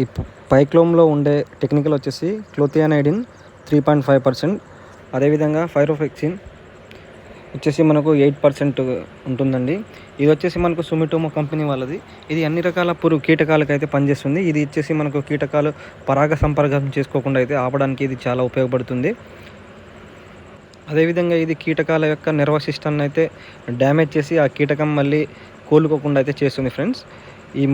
ఈ పైక్లోమ్లో ఉండే టెక్నికల్ వచ్చేసి clothianidin three point five percent అదేవిధంగా ఫైరోఫెక్సిన్ వచ్చేసి మనకు ఎయిట్ పర్సెంట్ ఉంటుందండి. ఇది వచ్చేసి మనకు సుమిటోమో కంపెనీ వాళ్ళది. ఇది అన్ని రకాల పురుగు కీటకాలకు అయితే పనిచేస్తుంది. ఇది వచ్చేసి మనకు కీటకాలు పరాగ సంపర్కం చేసుకోకుండా అయితే ఆపడానికి ఇది చాలా ఉపయోగపడుతుంది. అదేవిధంగా ఇది కీటకాల యొక్క నిర్వశిష్టాన్ని అయితే డ్యామేజ్ చేసి ఆ కీటకం మళ్ళీ కోలుకోకుండా అయితే చేస్తుంది ఫ్రెండ్స్. ఈ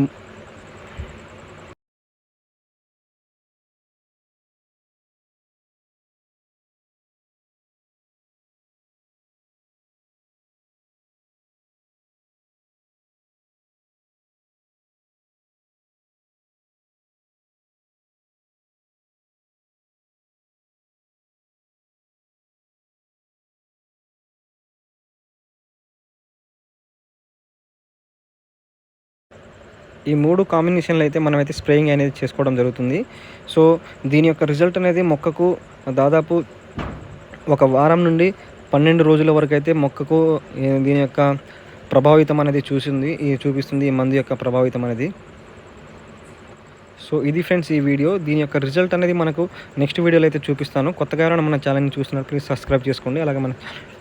ఈ మూడు కాంబినేషన్లు అయితే మనమైతే స్ప్రేయింగ్ అనేది చేసుకోవడం జరుగుతుంది. సో దీని యొక్క రిజల్ట్ అనేది మొక్కకు దాదాపు ఒక వారం నుండి పన్నెండు రోజుల వరకు అయితే మొక్కకు దీని యొక్క ప్రభావితం అనేది చూసింది ఈ చూపిస్తుంది ఈ మందు యొక్క ప్రభావితం అనేది. సో ఇది ఫ్రెండ్స్ ఈ వీడియో. దీని యొక్క రిజల్ట్ అనేది మనకు నెక్స్ట్ వీడియోలో అయితే చూపిస్తాను. కొత్తగా మన ఛానల్ని చూస్తున్నారు ప్లీజ్ సబ్స్క్రైబ్ చేసుకోండి. అలాగే మన